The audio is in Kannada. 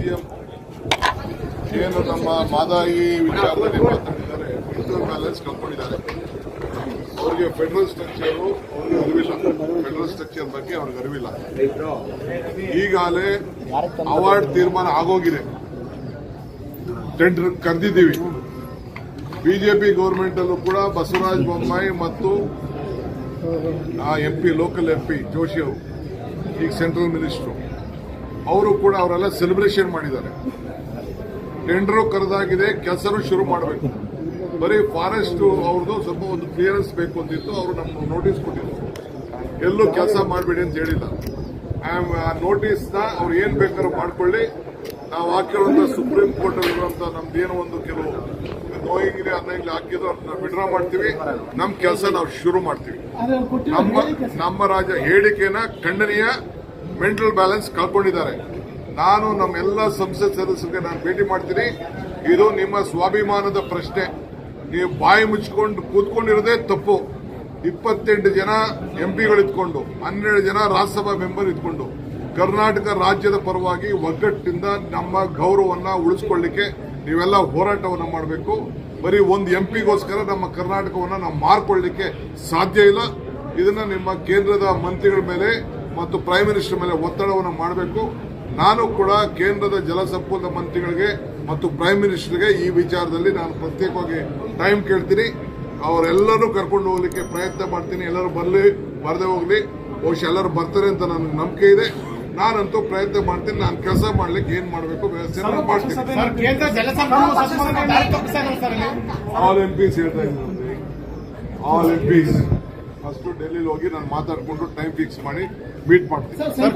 ಸಿಎಂ ಏನು ನಮ್ಮ ಮಾದಾಯಿ ವಿಚಾರದಲ್ಲಿ ಮಾತಾಡಿದ್ದಾರೆ ಇಂಟರ್ ಬ್ಯಾಲೆನ್ಸ್ ಕಳ್ಕೊಂಡಿದ್ದಾರೆ. ಅವ್ರಿಗೆ ಫೆಡರಲ್ ಸ್ಟ್ರಕ್ಚರು ಅವ್ರಿಗೆ ಅರಿವಿಲ್ಲ. ಫೆಡರಲ್ ಸ್ಟ್ರಕ್ಚರ್ ಬಗ್ಗೆ ಅವ್ರಿಗೆ ಅರಿವಿಲ್ಲ. ಈಗಾಗಲೇ ಅವಾರ್ಡ್ ತೀರ್ಮಾನ ಆಗೋಗಿದೆ. ಟೆಂಡರ್ ಕರೆದಿದ್ದೀವಿ. ಬಿಜೆಪಿ ಗೌರ್ಮೆಂಟ್ ಅಲ್ಲೂ ಕೂಡ ಬಸವರಾಜ ಬೊಮ್ಮಾಯಿ ಮತ್ತು M P local M P Joshi ಅವರು, ಈಗ ಸೆಂಟ್ರಲ್ ಮಿನಿಸ್ಟ್ರು ಅವರು ಕೂಡ ಅವರೆಲ್ಲ ಸೆಲೆಬ್ರೇಷನ್ ಮಾಡಿದ್ದಾರೆ. ಟೆಂಡರು ಕರೆದಾಗಿದೆ ಕೆಲಸನೂ ಶುರು ಮಾಡಬೇಕು. ಬರೀ ಫಾರೆಸ್ಟ್ ಅವ್ರದ್ದು ಸ್ವಲ್ಪ ಒಂದು ಕ್ಲಿಯರೆನ್ಸ್ ಬೇಕು ಅಂತಿತ್ತು, ಅವರು ನಮ್ಮ ನೋಟಿಸ್ ಕೊಟ್ಟಿದ್ರು. ಎಲ್ಲೂ ಕೆಲಸ ಮಾಡಬೇಡಿ ಅಂತ ಹೇಳಿಲ್ಲ. ಆ ನೋಟಿಸ್ನ ಅವ್ರು ಏನು ಬೇಕಾದ್ರೂ ಮಾಡ್ಕೊಳ್ಳಿ. ನಾವು ಹಾಕಿರುವಂತ ಸುಪ್ರೀಂ ಕೋರ್ಟ್ ಅಲ್ಲಿರುವಂತ ಏನೋ ಒಂದು ಕೆಲವು ನೋಯಿಗಿರಿ ಇಲ್ಲಿ ಹಾಕಿದ್ರು, ಅದನ್ನ ವಿಡ್ರಾ ಮಾಡ್ತೀವಿ. ನಮ್ಮ ಕೆಲಸ ನಾವು ಶುರು ಮಾಡ್ತೀವಿ. ನಮ್ಮ ನಮ್ಮ ರಾಜ್ಯ ಹೇಳಿಕೆನ ಖಂಡನೀಯ ಮೆಂಟಲ್ ಬ್ಯಾಲೆನ್ಸ್ ಕಳ್ಕೊಂಡಿದ್ದಾರೆ. ನಾನು ನಮ್ಮೆಲ್ಲ ಸಂಸತ್ ಸದಸ್ಯರಿಗೆ ನಾನು ಭೇಟಿ ಮಾಡ್ತೀನಿ. ಇದು ನಿಮ್ಮ ಸ್ವಾಭಿಮಾನದ ಪ್ರಶ್ನೆ. ನೀವು ಬಾಯಿ ಮುಚ್ಕೊಂಡು ಕೂತ್ಕೊಂಡಿರೋದೇ ತಪ್ಪು. ಇಪ್ಪತ್ತೆಂಟು ಜನ ಎಂಪಿಗಳು ಇದ್ಕೊಂಡು ಹನ್ನೆರಡು ಜನ ರಾಜ್ಯಸಭಾ ಮೆಂಬರ್ ಇದ್ಕೊಂಡು, ಕರ್ನಾಟಕ ರಾಜ್ಯದ ಪರವಾಗಿ ಒಗ್ಗಟ್ಟಿನಿಂದ ನಮ್ಮ ಗೌರವವನ್ನು ಉಳಿಸ್ಕೊಳ್ಳಿಕ್ಕೆ ನೀವೆಲ್ಲ ಹೋರಾಟವನ್ನು ಮಾಡಬೇಕು. ಬರೀ ಒಂದು ಎಂಪಿಗೋಸ್ಕರ ನಮ್ಮ ಕರ್ನಾಟಕವನ್ನು ನಾವು ಮಾರ್ಕೊಳ್ಳಿಕ್ಕೆ ಸಾಧ್ಯ ಇಲ್ಲ. ಇದನ್ನ ನಿಮ್ಮ ಕೇಂದ್ರದ ಮಂತ್ರಿಗಳ ಮೇಲೆ ಮತ್ತು ಪ್ರೈಮ್ ಮಿನಿಸ್ಟರ್ ಮೇಲೆ ಒತ್ತಡವನ್ನು ಮಾಡಬೇಕು. ನಾನು ಕೂಡ ಕೇಂದ್ರದ ಜಲಸಂಪನ್ಮೂಲ ಮಂತ್ರಿಗಳಿಗೆ ಮತ್ತು ಪ್ರೈಮ್ ಮಿನಿಸ್ಟರ್ಗೆ ಈ ವಿಚಾರದಲ್ಲಿ ನಾನು ಪ್ರತ್ಯೇಕವಾಗಿ ಟೈಮ್ ಕೇಳ್ತೀನಿ. ಅವರೆಲ್ಲರೂ ಕರ್ಕೊಂಡು ಹೋಗಲಿಕ್ಕೆ ಪ್ರಯತ್ನ ಮಾಡ್ತೀನಿ. ಎಲ್ಲರೂ ಬರಲಿ ಬರದೆ ಹೋಗಲಿ. ಬಹುಶಃ ಎಲ್ಲರೂ ಬರ್ತಾರೆ ಅಂತ ನನಗೆ ನಂಬಿಕೆ ಇದೆ. ನಾನಂತೂ ಪ್ರಯತ್ನ ಮಾಡ್ತೀನಿ. ನಾನು ಕೆಲಸ ಮಾಡ್ಲಿಕ್ಕೆ ಏನ್ ಮಾಡಬೇಕು ವ್ಯವಸ್ಥೆ ಮಾಡ್ತೀನಿ. ಸರ್ ಕೇಂದ್ರ ಜಲಸಂಪನ್ಮೂಲ ಸಚಿವರನ್ನ ಸರ್ ಆಲ್ ಎಂ ಪೀಸ್ ಹೇಳ್ತಾ ಇದ್ದೀನಿ all M Ps first Delhi ಹೋಗಿ ನಾನು ಮಾತಾಡಿಕೊಂಡು ಟೈಮ್ ಫಿಕ್ಸ್ ಮಾಡಿ ಮೀಟ್ ಮಾಡ್ತೀನಿ.